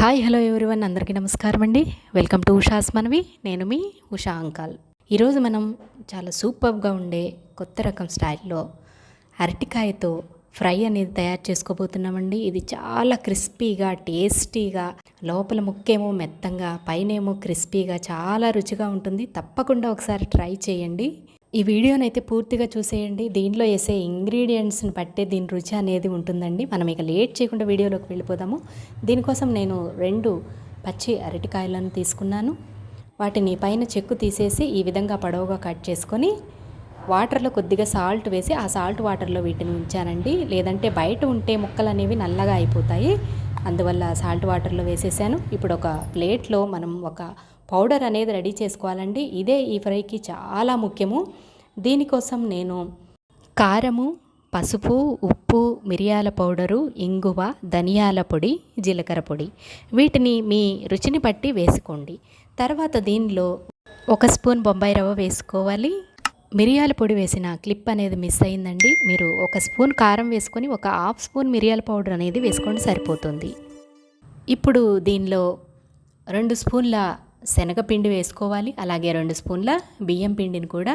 Hi hello everyone. అందరికీ నమస్కారం అండి. వెల్కమ్ టు ఉషాస్ మనవి. నేను మీ ఉషా అంకాల్. ఈరోజు మనం చాలా సూపర్గా ఉండే కొత్త రకం స్టైల్లో అరటికాయతో ఫ్రై అనేది తయారు చేసుకోబోతున్నామండి. ఇది చాలా క్రిస్పీగా టేస్టీగా లోపల ముక్కేమో మెత్తంగా పైనేమో క్రిస్పీగా చాలా రుచిగా ఉంటుంది. తప్పకుండా ఒకసారి ట్రై చేయండి. ఈ వీడియోనైతే పూర్తిగా చూసేయండి. దీంట్లో వేసే ఇంగ్రీడియంట్స్ని బట్టే దీని రుచి అనేది ఉంటుందండి. మనం ఇక లేట్ చేయకుండా వీడియోలోకి వెళ్ళిపోదాము. దీనికోసం నేను రెండు పచ్చి అరటికాయలను తీసుకున్నాను. వాటిని పైన చెక్కు తీసేసి ఈ విధంగా పొడవుగా కట్ చేసుకొని వాటర్లో కొద్దిగా సాల్ట్ వేసి ఆ సాల్ట్ వాటర్లో వీటిని ఉంచానండి. లేదంటే బయట ఉంటే ముక్కలు అనేవి నల్లగా అయిపోతాయి. అందువల్ల సాల్ట్ వాటర్లో వేసేసాను. ఇప్పుడు ఒక ప్లేట్లో మనం ఒక పౌడర్ అనేది రెడీ చేసుకోవాలండి. ఇదే ఈ ఫ్రైకి చాలా ముఖ్యము. దీనికోసం నేను కారము పసుపు ఉప్పు మిరియాల పౌడరు ఇంగువ ధనియాల పొడి జీలకర్ర పొడి. వీటిని మీ రుచిని బట్టి వేసుకోండి. తర్వాత దీనిలో ఒక స్పూన్ బొంబాయి రవ్వ వేసుకోవాలి. మిరియాల పొడి వేసిన క్లిప్ అనేది మిస్ అయిందండి. మీరు ఒక స్పూన్ కారం వేసుకొని ఒక హాఫ్ స్పూన్ మిరియాల పౌడర్ అనేది వేసుకోండి సరిపోతుంది. ఇప్పుడు దీనిలో రెండు స్పూన్ల శనగపిండి వేసుకోవాలి అలాగే రెండు స్పూన్ల బియ్యం పిండిని కూడా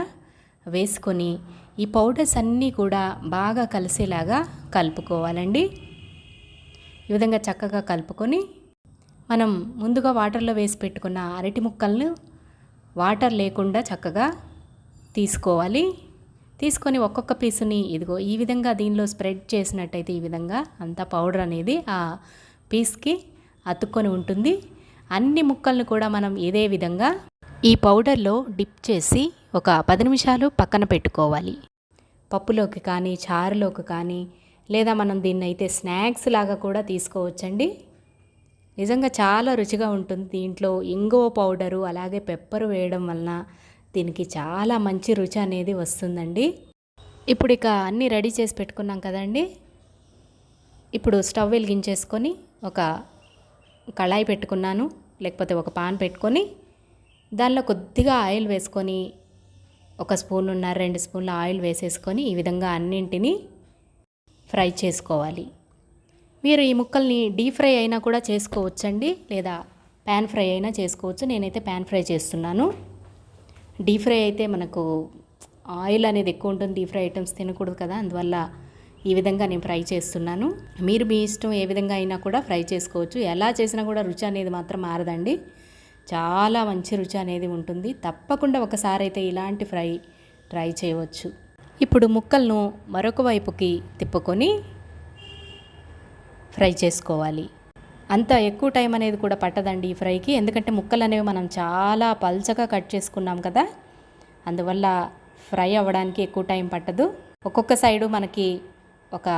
వేసుకొని ఈ పౌడర్స్ అన్నీ కూడా బాగా కలిసేలాగా కలుపుకోవాలండి. ఈ విధంగా చక్కగా కలుపుకొని మనం ముందుగా వాటర్లో వేసి పెట్టుకున్న అరటి ముక్కలను వాటర్ లేకుండా చక్కగా తీసుకోవాలి. తీసుకొని ఒక్కొక్క పీసుని ఇదిగో ఈ విధంగా దీనిలో స్ప్రెడ్ చేసినట్టయితే ఈ విధంగా అంతా పౌడర్ అనేది ఆ పీస్కి అతుక్కొని ఉంటుంది. అన్ని ముక్కలను కూడా మనం ఇదే విధంగా ఈ పౌడర్లో డిప్ చేసి ఒక పది నిమిషాలు పక్కన పెట్టుకోవాలి. పప్పులోకి కానీ చారులోకి కానీ లేదా మనం దీన్ని అయితే స్నాక్స్ లాగా కూడా తీసుకోవచ్చండి. నిజంగా చాలా రుచిగా ఉంటుంది దీంట్లో ఇంగువ పౌడరు అలాగే పెప్పర్ వేయడం వలన దీనికి చాలా మంచి రుచి అనేది వస్తుందండి. ఇప్పుడు ఇక అన్నీ రెడీ చేసి పెట్టుకున్నాం కదండి. ఇప్పుడు స్టవ్ వెలిగించేసుకొని ఒక కళాయి పెట్టుకున్నాను లేకపోతే ఒక పాన్ పెట్టుకొని దానిలో కొద్దిగా ఆయిల్ వేసుకొని ఒక స్పూన్ ఉన్న రెండు స్పూన్ల ఆయిల్ వేసేసుకొని ఈ విధంగా అన్నింటినీ ఫ్రై చేసుకోవాలి. మీరు ఈ ముక్కల్ని డీప్ ఫ్రై అయినా కూడా చేసుకోవచ్చండి లేదా ప్యాన్ ఫ్రై అయినా చేసుకోవచ్చు. నేనైతే ప్యాన్ ఫ్రై చేస్తున్నాను. డీప్ ఫ్రై అయితే మనకు ఆయిల్ అనేది ఎక్కువ ఉంటుంది డీప్ ఫ్రై ఐటమ్స్ తినకూడదు కదా అందువల్ల ఈ విధంగా నేను ఫ్రై చేస్తున్నాను. మీరు మీ ఇష్టం ఏ విధంగా అయినా కూడా ఫ్రై చేసుకోవచ్చు. ఎలా చేసినా కూడా రుచి అనేది మాత్రం మారదండి. చాలా మంచి రుచి అనేది ఉంటుంది. తప్పకుండా ఒకసారి అయితే ఇలాంటి ఫ్రై ట్రై చేయవచ్చు. ఇప్పుడు ముక్కలను మరొక వైపుకి తిప్పుకొని ఫ్రై చేసుకోవాలి. అంత ఎక్కువ టైం అనేది కూడా పట్టదండి ఈ ఫ్రైకి. ఎందుకంటే ముక్కలు అనేవి మనం చాలా పల్చగా కట్ చేసుకున్నాం కదా. అందువల్ల ఫ్రై అవ్వడానికి ఎక్కువ టైం పట్టదు. ఒక్కొక్క సైడు మనకి ఒక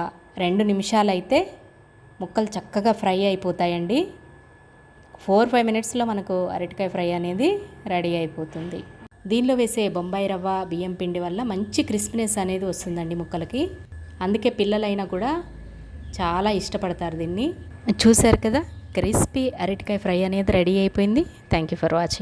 రెండు నిమిషాలు అయితే ముక్కలు చక్కగా ఫ్రై అయిపోతాయండి. ఫోర్ ఫైవ్ మినిట్స్లో మనకు అరటికాయ ఫ్రై అనేది రెడీ అయిపోతుంది. దీనిలో వేసే బొంబాయి రవ్వ బియ్యం పిండి వల్ల మంచి క్రిస్పీనెస్ అనేది వస్తుందండి ముక్కలకి. అందుకే పిల్లలైనా కూడా చాలా ఇష్టపడతారు దీన్ని. చూశారు కదా క్రిస్పీ అరటికాయ ఫ్రై అనేది రెడీ అయిపోయింది. Thank you for watching.